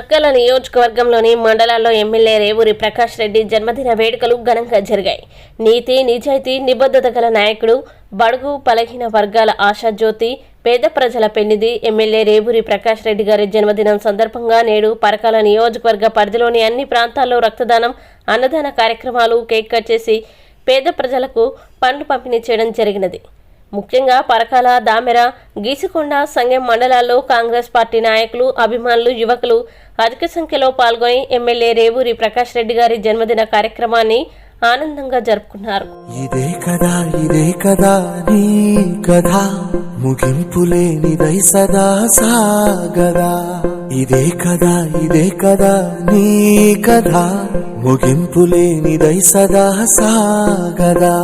అక్కల నియోజకవర్గంలోని మండలాల్లో ఎమ్మెల్యే రేవూరి ప్రకాష్ రెడ్డి జన్మదిన వేడుకలు ఘనంగా జరిగాయి. నీతి నిజాయితీ నిబద్ధత గల నాయకుడు బడుగు బలహీన వర్గాల ఆశాజ్యోతి పేద ప్రజల పెన్నిది ఎమ్మెల్యే రేవూరి ప్రకాష్ రెడ్డి గారి జన్మదినం సందర్భంగా నేడు పరకాల నియోజకవర్గ పరిధిలోని అన్ని ప్రాంతాల్లో రక్తదానం అన్నదాన కార్యక్రమాలు కేక్ కట్ చేసి పేద ప్రజలకు పండ్లు పంపిణీ చేయడం జరిగినది. ముఖ్యంగా పరకాల దామెర గీసికొండ సంఘం మండలాల్లో కాంగ్రెస్ పార్టీ నాయకులు అభిమానులు యువకులు అధిక సంఖ్యలో పాల్గొని ఎమ్మెల్యే రేవూరి ప్రకాష్ రెడ్డి గారి జన్మదిన కార్యక్రమాన్ని ఆనందంగా జరుపుకున్నారు. ఇదే కదా ఇదే కదా నీ కదా ముగింపు లేనిదై సదా సాగదా. ఇదే కదా ఇదే కదా నీ కదా ముగింపు లేనిదై సదా సాగదా.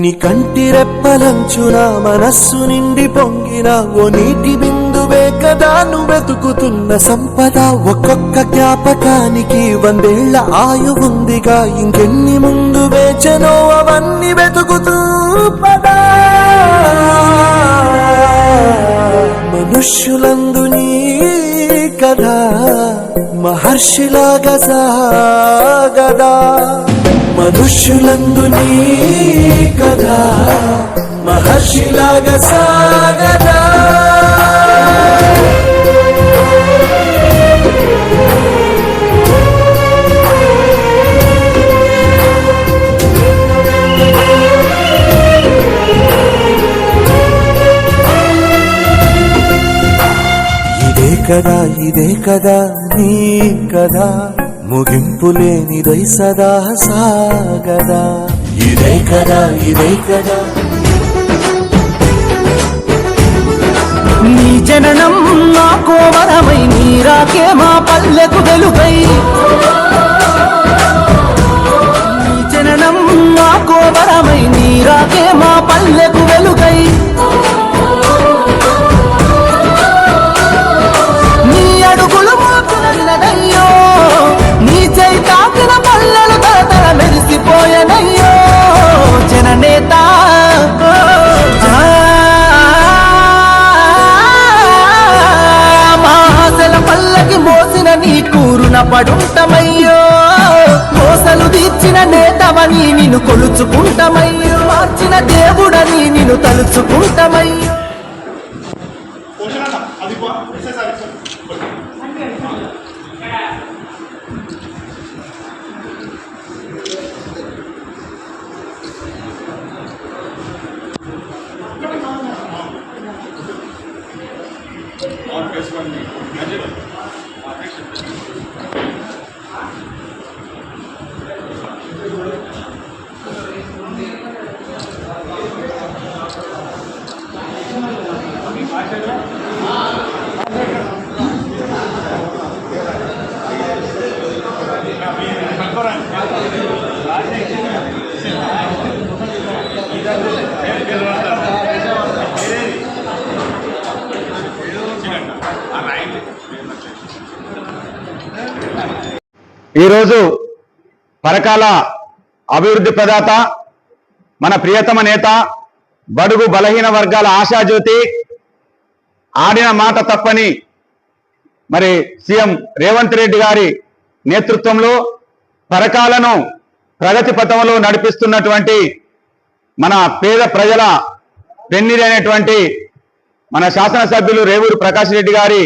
నీ కంటి రెప్పలంచున మనస్సు నిండి పొంగిన ఓ నీటి బిందువే కదా నువ్వు వెతుకుతున్న సంపద. ఒక్కొక్క జ్ఞాపకానికి వందేళ్ళ ఆయువుందిగా ఇంకెన్ని ముందు వేచనో అవన్నీ వెతుకుతూ పదా. మనుష్యులందు నీ కదా మహర్షిలాగా కదా మనుష్యులందు నీ కథ మహర్షిలాగా సాగదా. ఇదే కదా ఇదే కదా నీ కదా. ముగింపు లేనిదై సదా సాగదా. ఇదే కదా ఇదే కదా. నీ జననం నా కోవరమై నీరాకే మా పల్లెకు వెలుగై నీ జననం నా కోవరమై నీ నిన్ను కొలుచుకుంటమయ్యో మార్చిన దేవుడని నిన్ను తలుచుకుంటమయ్యో ఈరోజు పరకాల అభివృద్ధి ప్రదాత మన ప్రియతమ నేత బడుగు బలహీన వర్గాల ఆశాజ్యోతి ఆడిన మాట తప్పని మరి సీఎం రేవంత్ రెడ్డి గారి నేతృత్వంలో పరకాలను ప్రగతి పథంలో నడిపిస్తున్నటువంటి మన పేద ప్రజల పెన్నిరైనటువంటి మన శాసనసభ్యులు రేవూరు ప్రకాష్ రెడ్డి గారి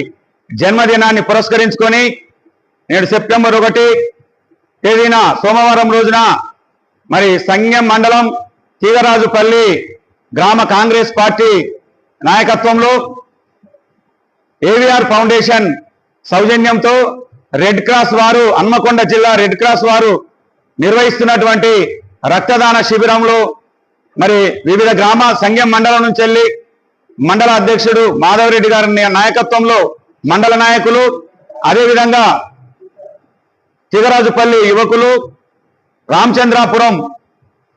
జన్మదినాన్ని పురస్కరించుకొని నేడు సెప్టెంబర్ ఒకటి తేదీన సోమవారం రోజున మరి సంగం మండలం తీగరాజుపల్లి గ్రామ కాంగ్రెస్ పార్టీ నాయకత్వంలో ఏవిఆర్ ఫౌండేషన్ సౌజన్యంతో రెడ్ క్రాస్ వారు హన్మకొండ జిల్లా రెడ్ క్రాస్ వారు నిర్వహిస్తున్నటువంటి రక్తదాన శిబిరంలో మరి వివిధ గ్రామ సంఘం మండలం నుంచి వెళ్ళి మండల అధ్యక్షుడు మాధవరెడ్డి గారి నాయకత్వంలో మండల నాయకులు అదేవిధంగా తిగరాజుపల్లి యువకులు రామచంద్రాపురం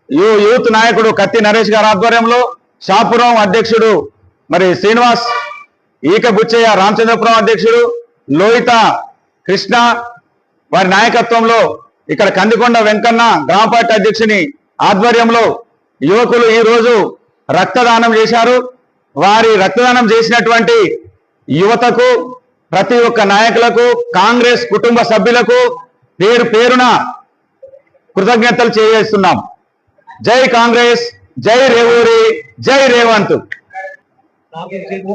యూ యూత్ నాయకుడు కత్తి నరేష్ గారి ఆధ్వర్యంలో షాపురం అధ్యక్షుడు మరి శ్రీనివాస్ ఈక బుచ్చయ్య రామచంద్రపురం అధ్యక్షుడు లోహిత కృష్ణ వారి నాయకత్వంలో ఇక్కడ కందికొండ వెంకన్న గ్రామ పార్టీ అధ్యక్షుని ఆధ్వర్యంలో యువకులు ఈ రోజు రక్తదానం చేశారు. వారి రక్తదానం చేసినటువంటి యువతకు ప్రతి ఒక్క నాయకులకు కాంగ్రెస్ కుటుంబ సభ్యులకు పేరు పేరున కృతజ్ఞతలు చేస్తున్నాం. జై కాంగ్రెస్ జై రేవూరి జై రేవంత్.